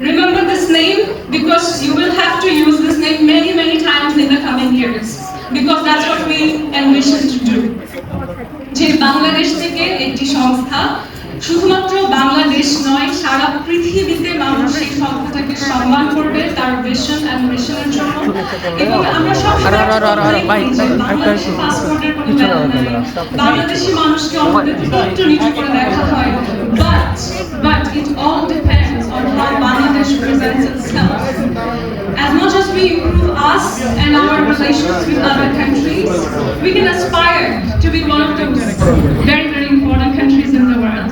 Remember this name because you will have to use this name many, many times in the coming years. Because that's what we envision to do. যে বাংলাদেশ থেকে একটি সংস্থা শুধুমাত্র বাংলাদেশ নয় সারা পৃথিবীতে মানুষ এই সংস্থাটাকে সম্মান করবে তার ভিশন অ্যান্ড মিশনের জন্য এবং আমরা সব আরে, আরে, আরে, আরে, ভাই, ভাই, বাংলাদেশি পাসপোর্টের। বাংলাদেশি মানুষকে আমাদের নিচু করে দেখা হয় but but it all depends on how Bangladesh presents itself as much as we improve us and our relations with other countries, we can aspire to be one of those very, very important countries in the world.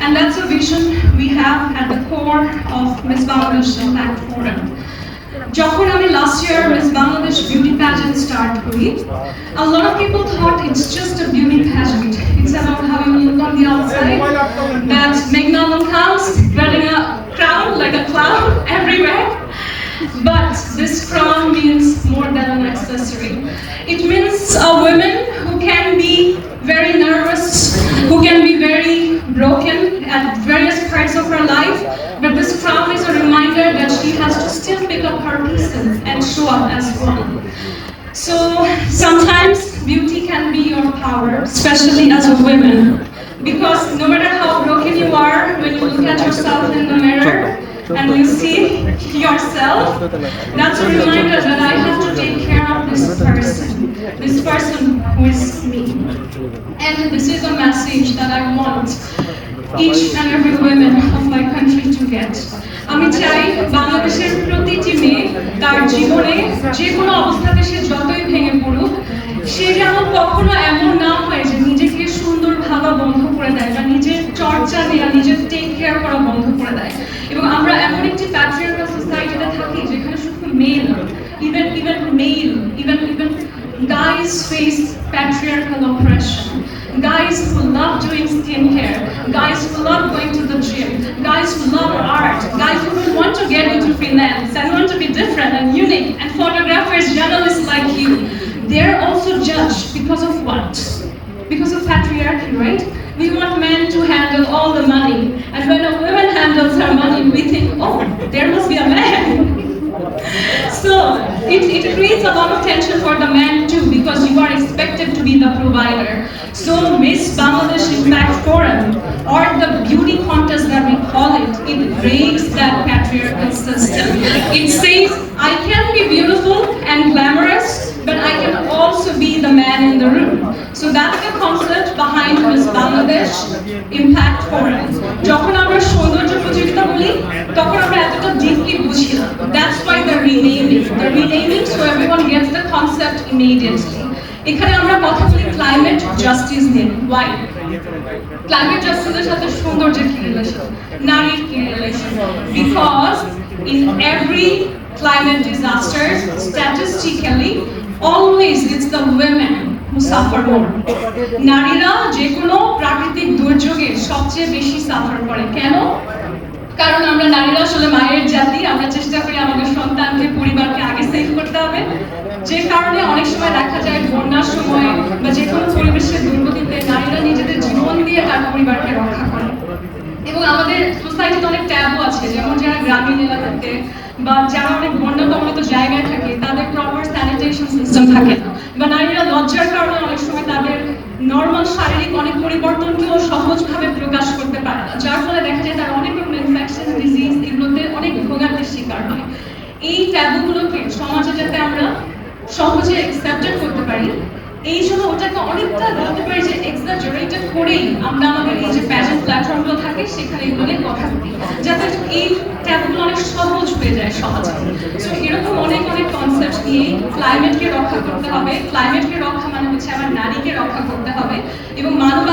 And that's a vision we have at the core of Miss Bangladesh Impact Forum. যখন আমি last year miss Bangladesh beauty pageant start করি a lot of people thought it's just a beauty pageant it's about how you look on the outside that Meghna it means a woman who can be very nervous who can be very broken at various parts of her life but this crown is a reminder that she has to still pick up her pieces and show up as one. So sometimes beauty can be your power, especially as a woman. Because no matter how broken you are, when you look at yourself in the mirror and you see yourself, that's a reminder that I have to take care of this person, this person who is me. And this is a message that I want each and every woman of my country to get. আমি চাই বাংলাদেশের প্রতিটি মেয়ে তার জীবনে যে কোনো অবস্থাতে সে যতই ভেঙে পড়ুক সে যেন কখনো এমন না হয় যে নিজেকে সুন্দর ভাবা বন্ধ করে দেয় বা নিজের চর্চা নেওয়া নিজের টেক কেয়ার করা বন্ধ করে দেয় এবং আমরা এমন একটি প্যাট্রিয়ার্কাল সোসাইটিতে থাকি যেখানে শুধু mail even even mail even even guys face patriarchal oppression. Guys who love doing skincare, guys who love going to the gym, guys who love art, guys who don't want to get into finance and want to be different and unique, and photographers, journalists like you. They're also judged because of what? Because of patriarchy, right? We want men to handle all the money, and when a woman we think, oh, there must be a man. So it, it creates a lot of tension for the man too because you are expected to be the provider. So Miss Bangladesh Impact Forum or the beauty contest that we call it, it breaks that patriarchal system. It says I can be beautiful and glamorous, but I can also be the man in the room. So that's the concept behind Miss Bangladesh Impact Forum. যখন আমরা সৌন্দর্য প্রতিযোগিতা বলি তখন আমরা এতটা deeply বুঝি না that's why the renaming the renaming so everyone gets the concept immediately এখানে আমরা কথা বলি ক্লাইমেট জাস্টিস নিয়ে ওয়াই ক্লাইমেট জাস্টিসের সাথে সৌন্দর্যের কি রিলেশন নারীর কি relation because in every climate disasters statistically, always it's the women who suffer more. নারীরা যে কোনো প্রাকৃতিক দুর্যোগে সবচেয়ে বেশি সাফার করে। কেন? কারণ আমরা নারীরা আসলে মায়ের জাতি, আমরা চেষ্টা করি আমাদের সন্তানকে, পরিবারকে আগে সেভ করতে হবে। যে কারণে অনেক সময় দেখা যায় বন্যার সময় বা যে কোনো পরিবেশের দুর্গতিতে নারীরা নিজেদের জীবন দিয়ে তার পরিবারকে রক্ষা করে। এবং আমাদের সোসাইটিতে গ্রামীণ এলাকাতে বা যারা অনেক বন্যা জায়গায় থাকে, তাদের প্রপার স্যানিটেশন সিস্টেম থাকে না। বা নারীরা লজ্জার কারণে অনেক সময় তাদের নর্মাল শারীরিক অনেক পরিবর্তনকেও সহজভাবে প্রকাশ করতে পারে না। যার ফলে দেখা যায় তারা অনেক রকম ইনফেকশন ডিজিজ এগুলোতে অনেক ভোগান্তির শিকার হয়। এই ট্যাবুগুলোকে সমাজে যাতে আমরা সহজে অ্যাকসেপ্টেড করতে পারি, এই জন্য ওটাকে অনেকটা বলতে করেই আমরা আমাদের এই যে প্যাজেন্ট প্ল্যাটফর্মগুলো থাকে, সেখানে এগুলো নিয়ে কথা বলি। যাতে এই ট্যাবগুলো অনেক সহজ হয়ে যায় সহজে। সো এরকম অনেক অনেক কনসেপ্ট নিয়ে ক্লাইমেটকে রক্ষা করতে হবে। ক্লাইমেটকে রক্ষা মানে হচ্ছে আমার নারীকে রক্ষা করতে হবে এবং মানব